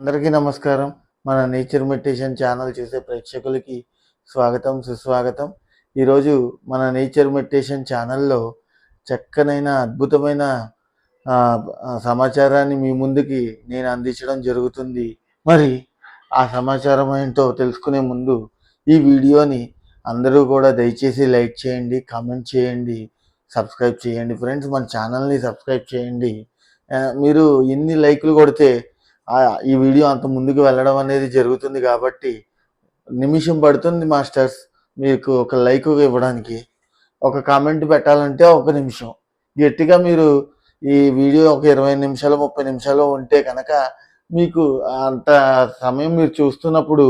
అందరికీ నమస్కారం. మన నేచర్ మెడిటేషన్ ఛానల్ చూసే ప్రేక్షకులకి స్వాగతం సుస్వాగతం. ఈరోజు మన నేచర్ మెడిటేషన్ ఛానల్లో చక్కనైన అద్భుతమైన సమాచారాన్ని మీ ముందుకి నేను అందించడం జరుగుతుంది. మరి ఆ సమాచారం ఏంటో తెలుసుకునే ముందు ఈ వీడియోని అందరూ కూడా దయచేసి లైక్ చేయండి కామెంట్ చేయండి సబ్స్క్రైబ్ చేయండి. ఫ్రెండ్స్ మన ఛానల్ని సబ్స్క్రైబ్ చేయండి. మీరు ఎన్ని లైక్లు కొడితే ఈ వీడియో అంత ముందుకు వెళ్ళడం అనేది జరుగుతుంది కాబట్టి నిమిషం పడుతుంది మాస్టర్స్. మీకు ఒక లైక్ ఇవ్వడానికి ఒక కామెంట్ పెట్టాలంటే ఒక నిమిషం. గట్టిగా మీరు ఈ వీడియో ఒక ఇరవై నిమిషాలు ముప్పై నిమిషాలు ఉంటే కనుక మీకు అంత సమయం మీరు చూస్తున్నప్పుడు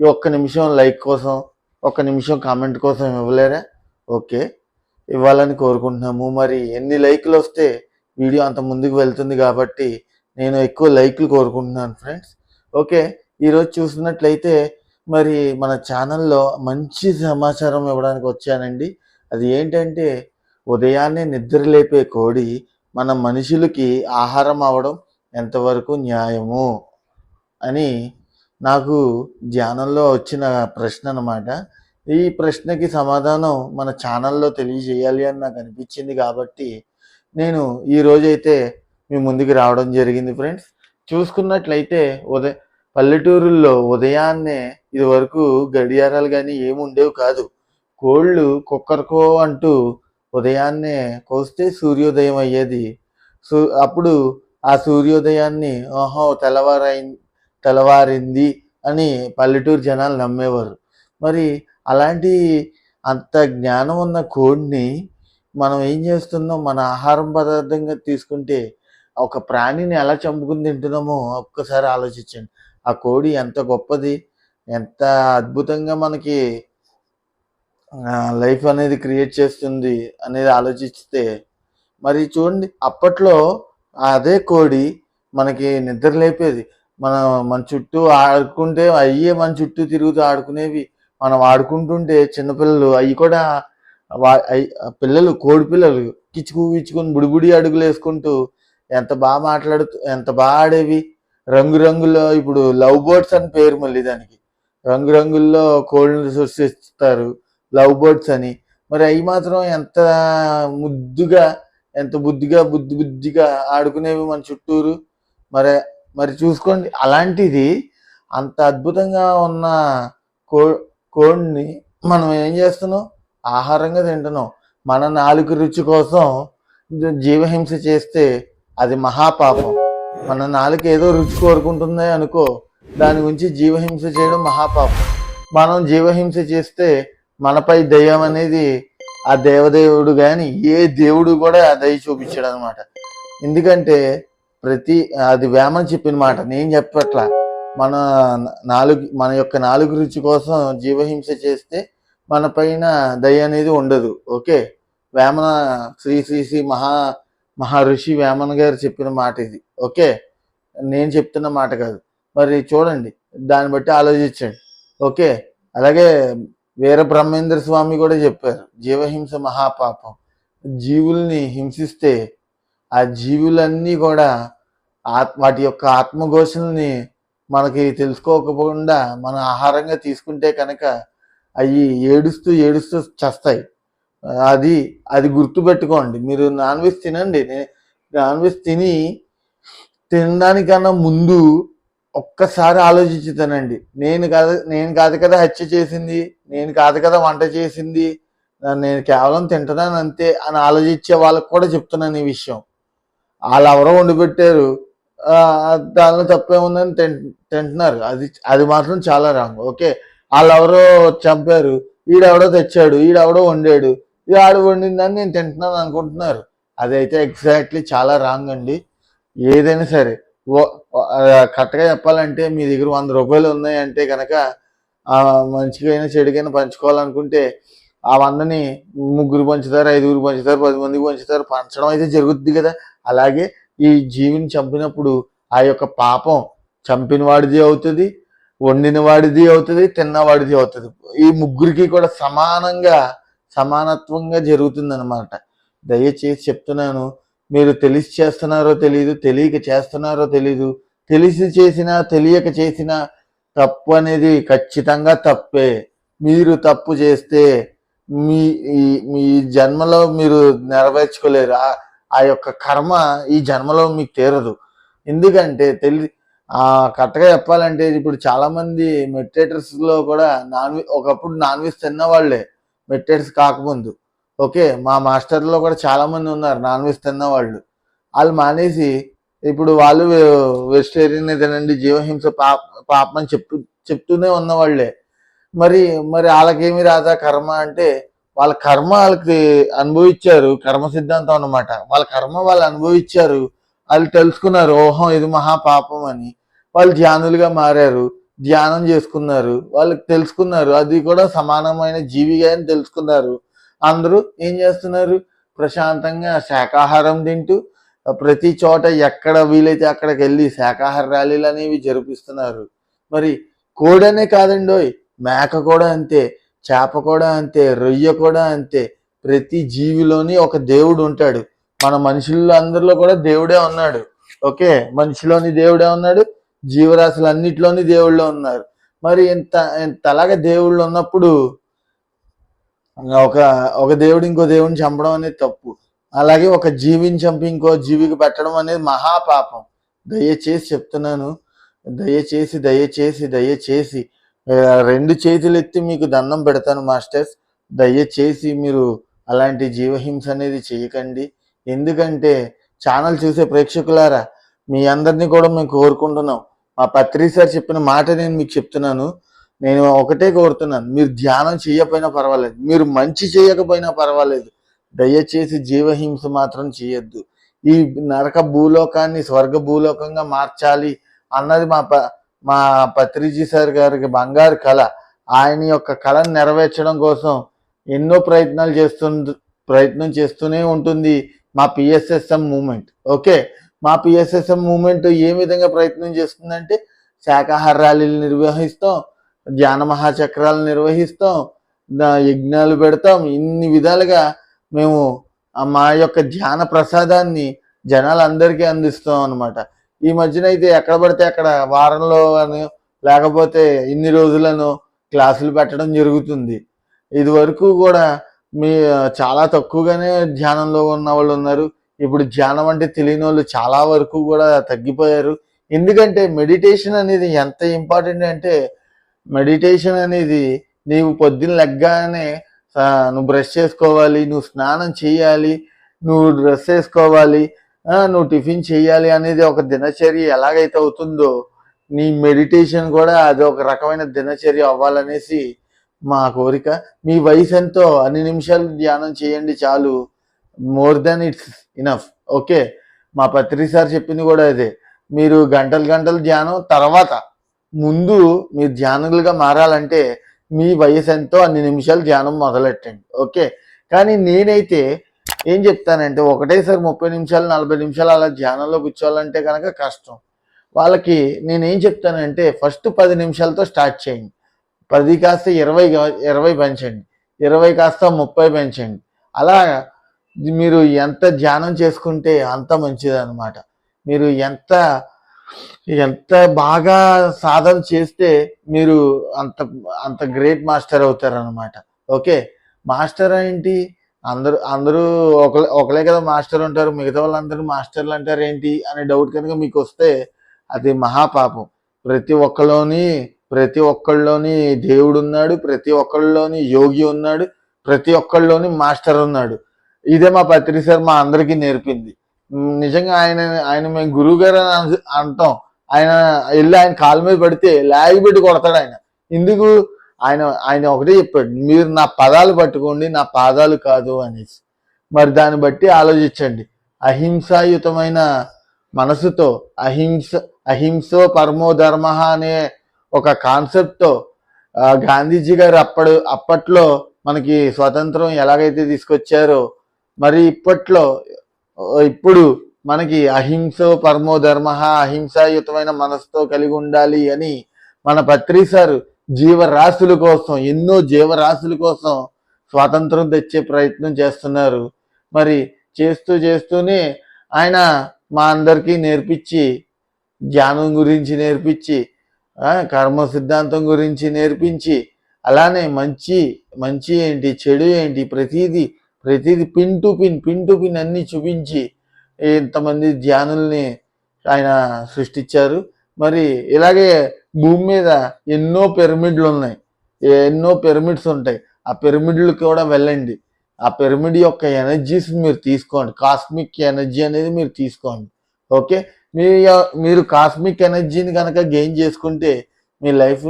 ఈ ఒక్క నిమిషం లైక్ కోసం ఒక్క నిమిషం కామెంట్ కోసం ఇవ్వలేరా? ఓకే. ఇవ్వాలని కోరుకుంటున్నాము. మరి ఎన్ని లైక్లు వస్తే వీడియో అంత ముందుకు వెళ్తుంది కాబట్టి నేను ఎక్కువ లైక్లు కోరుకుంటున్నాను ఫ్రెండ్స్. ఓకే ఈరోజు చూసినట్లయితే మరి మన ఛానల్లో మంచి సమాచారం ఇవ్వడానికి వచ్చానండి. అది ఏంటంటే ఉదయాన్నే నిద్ర లేపే కోడి మన మనుషులకి ఆహారం అవడం ఎంతవరకు న్యాయము అని నాకు ధ్యానంలో వచ్చిన ప్రశ్న అన్నమాట. ఈ ప్రశ్నకి సమాధానం మన ఛానల్లో తెలియజేయాలి అని నాకు అనిపించింది కాబట్టి నేను ఈరోజైతే మీ ముందుకు రావడం జరిగింది ఫ్రెండ్స్ చూసుకున్నట్లయితే ఉదయ పల్లెటూరుల్లో ఉదయాన్నే ఇది వరకు గడియారాలు కానీ ఏమి ఉండేవి కాదు. కోళ్ళు కుక్కర్కో అంటూ ఉదయాన్నే కోస్తే సూర్యోదయం అయ్యేది. సూ అప్పుడు ఆ సూర్యోదయాన్ని ఓహో తెల్లవారై తెల్లవారింది అని పల్లెటూరు జనాలు నమ్మేవారు. మరి అలాంటి అంత జ్ఞానం ఉన్న కోడిని మనం ఏం చేస్తున్నాం? మన ఆహారం పదార్థంగా తీసుకుంటే ఒక ప్రాణిని ఎలా చంపుకుని తింటున్నామో ఒక్కసారి ఆలోచించండి. ఆ కోడి ఎంత గొప్పది ఎంత అద్భుతంగా మనకి లైఫ్ అనేది క్రియేట్ చేస్తుంది అనేది ఆలోచిస్తే మరి చూడండి అప్పట్లో అదే కోడి మనకి నిద్ర లేపేది. మన మన చుట్టూ ఆడుకుంటే అయ్యే మన చుట్టూ తిరుగుతూ ఆడుకునేవి. మనం ఆడుకుంటుంటే చిన్నపిల్లలు అవి కూడా వా- పిల్లలు కోడి పిల్లలు కిచుకు కిచుకుని బుడిబుడి అడుగులు వేసుకుంటూ ఎంత బాగా మాట్లాడుతూ ఎంత బాగా ఆడేవి? రంగురంగుల్లో ఇప్పుడు లవ్ బర్డ్స్ అని పేరు మళ్ళీ దానికి. రంగురంగుల్లో కోళ్ళని సృష్టిస్తారు లవ్ బర్డ్స్ అని. మరి అవి మాత్రం ఎంత ముద్దుగా ఎంత బుద్ధిగా బుద్ధి బుద్ధిగా ఆడుకునేవి మన చుట్టూరు? మరి మరి చూసుకోండి. అలాంటిది అంత అద్భుతంగా ఉన్న కో కోడిని మనం ఏం చేస్తున్నాం? ఆహారంగా తింటున్నాం. మన నాలుగు రుచి కోసం జీవహింస చేస్తే అది మహాపాపం. మన నాలుక ఏదో రుచి కోరుకుంటుంది అనుకో దాని గురించి జీవహింస చేయడం మహాపాపం. మనం జీవహింస చేస్తే మనపై దయ్యం అనేది ఆ దేవదేవుడు కానీ ఏ దేవుడు కూడా ఆ దయ చూపించాడు అనమాట ఎందుకంటే ప్రతి అది వేమని చెప్పిన మాట నేను చెప్పట్లా. మన నాలుగు మన యొక్క నాలుగు రుచి కోసం జీవహింస చేస్తే మన పైన దయ అనేది ఉండదు. ఓకే? వేమన శ్రీ శ్రీ శ్రీ మహా మహర్షి వేమన గారు చెప్పిన మాట ఇది. ఓకే? నేను చెప్తున్న మాట కాదు. మరి చూడండి దాన్ని బట్టి ఆలోచించండి. ఓకే? అలాగే వీర బ్రహ్మేంద్ర స్వామి కూడా చెప్పారు జీవహింస మహాపాపం. జీవుల్ని హింసిస్తే ఆ జీవులన్నీ కూడా ఆత్ వాటి యొక్క ఆత్మఘోషల్ని మనకి తెలుసుకోకపోకుండా మన ఆహారంగా తీసుకుంటే కనుక అవి ఏడుస్తూ ఏడుస్తూ చస్తాయి. అది అది గుర్తుపెట్టుకోండి. మీరు నాన్ వెజ్ తినండి. నాన్ వెజ్ తిని తినడానికన్నా ముందు ఒక్కసారి ఆలోచించి తినండి. నేను కాదు నేను కాదు కదా హత్య చేసింది నేను కాదు కదా వంట చేసింది నేను కేవలం తింటున్నాను అంతే అని ఆలోచించే వాళ్ళకి కూడా చెప్తున్నాను ఈ విషయం. వాళ్ళు ఎవరో వండి పెట్టారు. దానిలో తప్పేముందని తింట తింటున్నారు. అది అది మాత్రం చాలా రాంగ్. ఓకే. వాళ్ళు ఎవరో చంపారు ఈడెవడో తెచ్చాడు ఈడెవడో వండాడు ఆడు వండిందని నేను తింటున్నాను అనుకుంటున్నారు. అదైతే ఎగ్జాక్ట్లీ చాలా రాంగ్ అండి. ఏదైనా సరే కరెక్ట్గా చెప్పాలంటే మీ దగ్గర వంద రూపాయలు ఉన్నాయంటే కనుక ఆ మంచికైనా చెడుకైనా పంచుకోవాలనుకుంటే ఆ వందని ముగ్గురు పంచుతారు ఐదుగురు పంచుతారు పది మందికి పంచుతారు పంచడం అయితే జరుగుద్ది కదా. అలాగే ఈ జీవిని చంపినప్పుడు ఆ యొక్క పాపం చంపిన వాడిది అవుతుంది వండిన వాడిది అవుతుంది తిన్నవాడిది అవుతుంది. ఈ ముగ్గురికి కూడా సమానంగా సమానత్వంగా జరుగుతుందన్నమాట. దయచేసి చెప్తున్నాను మీరు తెలిసి చేస్తున్నారో తెలియదు తెలియక చేస్తున్నారో తెలీదు తెలిసి చేసినా తెలియక చేసినా తప్పు అనేది ఖచ్చితంగా తప్పే. మీరు తప్పు చేస్తే మీ ఈ- మీ జన్మలో మీరు నెరవేర్చుకోలేరు. ఆ- యొక్క కర్మ ఈ జన్మలో మీకు తీరదు. ఎందుకంటే తెలి కరెక్ట్గా చెప్పాలంటే ఇప్పుడు చాలామంది మెడిటేటర్స్లో కూడా నాన్ వెజ్ ఒకప్పుడు నాన్ వెజ్ తిన్న వాళ్ళే మెడిటేటర్స్ కాకముందు. ఓకే మా మాస్టర్లో కూడా చాలామంది ఉన్నారు నాన్ వెజ్ తిన్న వాళ్ళు. వాళ్ళు మానేసి ఇప్పుడు వాళ్ళు వెజిటేరియన్ తినండి జీవహింస పాప పాపం అని చెప్పు చెప్తూనే ఉన్న వాళ్ళే మరి మరి వాళ్ళకేమి రాదా కర్మ అంటే వాళ్ళ కర్మ వాళ్ళకి అనుభవించారు కర్మ సిద్ధాంతం అన్నమాట. వాళ్ళ కర్మ వాళ్ళు అనుభవించారు వాళ్ళు తెలుసుకున్నారు ఓహం ఇది మహా పాపం అని. వాళ్ళు ధ్యానులుగా మారారు. ధ్యానం చేసుకున్నారు. వాళ్ళకి తెలుసుకున్నారు. అది కూడా సమానమైన జీవిగా అని తెలుసుకున్నారు. అందరూ ఏం చేస్తున్నారు? ప్రశాంతంగా శాకాహారం తింటూ ప్రతి చోట ఎక్కడ వీలైతే అక్కడికి వెళ్ళి శాకాహార ర్యాలీలు అనేవి జరిపిస్తున్నారు. మరి కోడనే కాదండోయ్ మేక కూడా అంతే చేప కూడా అంతే రొయ్య కూడా అంతే. ప్రతి జీవిలోని ఒక దేవుడు ఉంటాడు. మన మనుషుల్లో అందరిలో కూడా దేవుడే ఉన్నాడు. ఓకే? మనిషిలోని దేవుడే ఉన్నాడు. జీవరాశులు అన్నిట్లోని దేవుళ్ళు ఉన్నారు. మరి ఇంత ఇంతలాగా దేవుళ్ళు ఉన్నప్పుడు ఒక ఒక దేవుడు ఇంకో దేవుడిని చంపడం అనేది తప్పు. అలాగే ఒక జీవిని చంపి ఇంకో జీవికి పెట్టడం అనేది మహాపాపం. దయచేసి చెప్తున్నాను. దయచేసి దయచేసి దయచేసి రెండు చేతులు ఎత్తి మీకు దండం పెడతాను మాస్టర్స్. దయచేసి మీరు అలాంటి జీవహింస అనేది చేయకండి. ఎందుకంటే ఛానల్ చూసే ప్రేక్షకులారా మీ అందరినీ కూడా మేము కోరుకుంటున్నాం. మా పత్రి సార్ చెప్పిన మాట నేను మీకు చెప్తున్నాను. నేను ఒకటే కోరుతున్నాను. మీరు ధ్యానం చేయకపోయినా పర్వాలేదు. మీరు మంచి చేయకపోయినా పర్వాలేదు. దయచేసి జీవహింస మాత్రం చేయొద్దు. ఈ నరక భూలోకాన్ని స్వర్గ భూలోకంగా మార్చాలి అన్నది మా ప మా పత్రిజీ సార్ గారికి బంగారు కళ. ఆయన యొక్క కళను నెరవేర్చడం కోసం ఎన్నో ప్రయత్నాలు చేస్తు ప్రయత్నం చేస్తూనే ఉంటుంది మా పిఎస్ఎస్ఎం మూమెంట్. ఓకే? మా పిఎస్ఎస్ఎం మూమెంట్ ఏ విధంగా ప్రయత్నం చేస్తుందంటే శాకాహార ర్యాలీలు నిర్వహిస్తాం ధ్యాన మహాచక్రాలు నిర్వహిస్తాం యజ్ఞాలు పెడతాం. ఇన్ని విధాలుగా మేము మా యొక్క ధ్యాన ప్రసాదాన్ని జనాలందరికీ అందిస్తాం అన్నమాట. ఈ మధ్యన అయితే ఎక్కడ పడితే అక్కడ వారంలో అని లేకపోతే ఇన్ని రోజులను క్లాసులు పెట్టడం జరుగుతుంది. ఇది వరకు కూడా మీ చాలా తక్కువగానే ధ్యానంలో ఉన్న వాళ్ళు ఉన్నారు. ఇప్పుడు ధ్యానం అంటే తెలియని వాళ్ళు చాలా వరకు కూడా తగ్గిపోయారు. ఎందుకంటే మెడిటేషన్ అనేది ఎంత ఇంపార్టెంట్ అంటే మెడిటేషన్ అనేది నీవు పొద్దున్న లెగ్గానే నువ్వు బ్రష్ చేసుకోవాలి నువ్వు స్నానం చేయాలి నువ్వు డ్రెస్ వేసుకోవాలి నువ్వు టిఫిన్ చేయాలి అనేది ఒక దినచర్య ఎలాగైతే అవుతుందో నీ మెడిటేషన్ కూడా అది ఒక రకమైన దినచర్య అవ్వాలనేసి మా కోరిక. మీ వయసు ఎంతో అన్ని నిమిషాలు ధ్యానం చేయండి చాలు. More than it's enough okay మా పత్రి సార్ చెప్పింది కూడా అదే మీరు గంటలు గంటలు ధ్యానం తర్వాత ముందు మీరు ధ్యానులుగా మారాలంటే మీ వయసు ఎంతో అన్ని నిమిషాలు ధ్యానం మొదలెట్టండి. ఓకే కానీ నేనైతే ఏం చెప్తానంటే ఒకటేసారి ముప్పై నిమిషాలు నలభై నిమిషాలు అలా ధ్యానంలో కూర్చోవాలంటే కనుక కష్టం. వాళ్ళకి నేనేం చెప్తానంటే ఫస్ట్ పది నిమిషాలతో స్టార్ట్ చేయండి. పది కాస్త ఇరవై ఇరవై పెంచండి. ఇరవై కాస్త ముప్పై పెంచండి. అలా మీరు ఎంత ధ్యానం చేసుకుంటే అంత మంచిదన్నమాట. మీరు ఎంత ఎంత బాగా సాధన చేస్తే మీరు అంత అంత గ్రేట్ మాస్టర్ అవుతారు అనమాట ఓకే? మాస్టర్ ఏంటి? అందరూ అందరూ ఒకలే ఒకలే కదా మాస్టర్ ఉంటారు. మిగతా వాళ్ళందరూ మాస్టర్లు అంటారు ఏంటి? అనే డౌట్ కనుక మీకు వస్తే అది మహాపాపం. ప్రతి ఒక్కలోని ప్రతి ఒక్కళ్ళలోని దేవుడు ఉన్నాడు ప్రతి ఒక్కళ్ళలోని యోగి ఉన్నాడు ప్రతి ఒక్కళ్ళలోని మాస్టర్ ఉన్నాడు. ఇదే మా పత్రి సార్ మా అందరికీ నేర్పింది. నిజంగా ఆయన ఆయన మేము గురువు గారు అని అన- అంటాం. ఆయన వెళ్ళి ఆయన కాలు మీద పడితే లాగి పెట్టి కొడతాడు ఆయన. ఎందుకు ఆయన ఆయన ఒకటే చెప్పాడు మీరు నా పదాలు పట్టుకోండి నా పాదాలు కాదు అనేసి. మరి దాన్ని బట్టి ఆలోచించండి. అహింసాయుతమైన మనసుతో అహింస అహింసో పరమో ధర్మ అనే ఒక కాన్సెప్ట్తో గాంధీజీ గారు అప్పడు అప్పట్లో మనకి స్వతంత్రం ఎలాగైతే తీసుకొచ్చారో మరి ఇప్పట్లో ఇప్పుడు మనకి అహింసో పరమో ధర్మ అహింసాయుతమైన మనసుతో కలిగి ఉండాలి అని మన పత్రి సార్ జీవరాశుల కోసం ఎన్నో జీవరాశుల కోసం స్వాతంత్రం తెచ్చే ప్రయత్నం చేస్తున్నారు. మరి చేస్తూ చేస్తూనే ఆయన మా అందరికీ నేర్పించి ధ్యానం గురించి నేర్పించి కర్మ సిద్ధాంతం గురించి నేర్పించి అలానే మంచి మంచి ఏంటి చెడు ఏంటి ప్రతిదీ ప్రతిదీ pin to pin pin to pin అన్ని చూపించి ఇంతమంది ధ్యానుల్ని ఆయన సృష్టించారు. మరి ఇలాగే భూమి మీద ఎన్నో పిరమిడ్లు ఉన్నాయి ఎన్నో పిరమిడ్స్ ఉంటాయి. ఆ పిరమిడ్లు కూడా వెళ్ళండి. ఆ పిరమిడ్ యొక్క ఎనర్జీస్ మీరు తీసుకోండి. కాస్మిక్ ఎనర్జీ అనేది మీరు తీసుకోండి. ఓకే? మీ మీరు కాస్మిక్ ఎనర్జీని కనుక గెయిన్ చేసుకుంటే మీ లైఫ్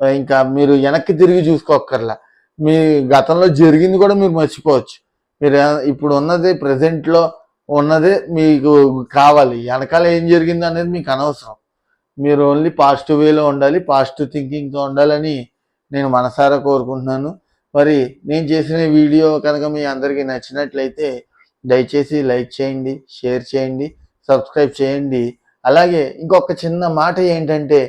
ఇంకా మీరు వెనక్కి తిరిగి చూసుకోక్కర్లా. మీ గతంలో జరిగింది కూడా మీరు మర్చిపోవచ్చు. మీరు ఇప్పుడు ఉన్నది ప్రజెంట్లో ఉన్నదే మీకు కావాలి. వెనకాల ఏం జరిగింది అనేది మీకు అనవసరం. మీరు ఓన్లీ పాజిటివ్ వేలో ఉండాలి పాజిటివ్ థింకింగ్తో ఉండాలని నేను మనసారా కోరుకుంటున్నాను. మరి నేను చేసిన వీడియో కనుక మీ అందరికీ నచ్చినట్లయితే దయచేసి లైక్ చేయండి షేర్ చేయండి సబ్స్క్రైబ్ చేయండి. అలాగే ఇంకొక చిన్న మాట ఏంటంటే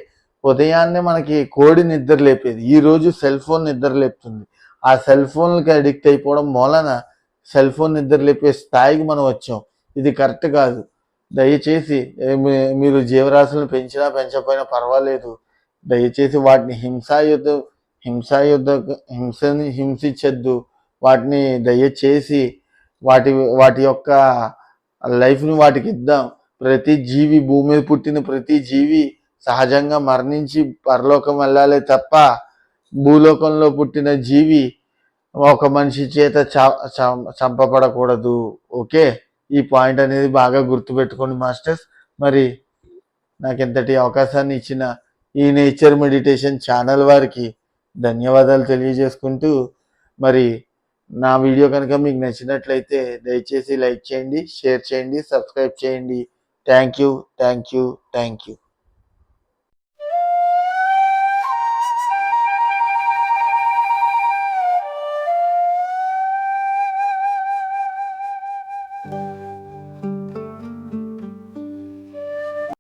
ఉదయాన్నే మనకి కోడి నిద్ర లేపేది. ఈ రోజు సెల్ ఫోన్ నిద్ర లేపుతుంది. ఆ సెల్ ఫోన్కి అడిక్ట్ అయిపోవడం మూలన సెల్ ఫోన్ నిద్ర లేపే స్థాయికి మనం వచ్చాం. ఇది కరెక్ట్ కాదు. దయచేసి మీ- మీరు జీవరాశులను పెంచినా పెంచకపోయినా పర్వాలేదు. దయచేసి వాటిని హింసాయుద్ధ హింసాయుద్ధ హింసని హింసించద్దు. వాటిని దయచేసి వాటి వాటి యొక్క లైఫ్ని వాటికి ఇద్దాం. ప్రతి జీవి భూమి మీద పుట్టిన ప్రతి జీవి సహజంగా మరణించి పరలోకం వెళ్ళాలి తప్ప భూలోకంలో పుట్టిన జీవి ఒక మనిషి చేత చంపబడకూడదు. ఓకే? ఈ పాయింట్ అనేది బాగా గుర్తుపెట్టుకోండి మాస్టర్స్. మరి నాకు ఇంతటి అవకాశాన్ని ఇచ్చిన ఈ నేచర్ మెడిటేషన్ ఛానల్ వారికి ధన్యవాదాలు తెలియజేసుకుంటూ మరి నా వీడియో కనుక మీకు నచ్చినట్లయితే దయచేసి లైక్ చేయండి షేర్ చేయండి సబ్స్క్రైబ్ చేయండి. Thank you thank you thank you.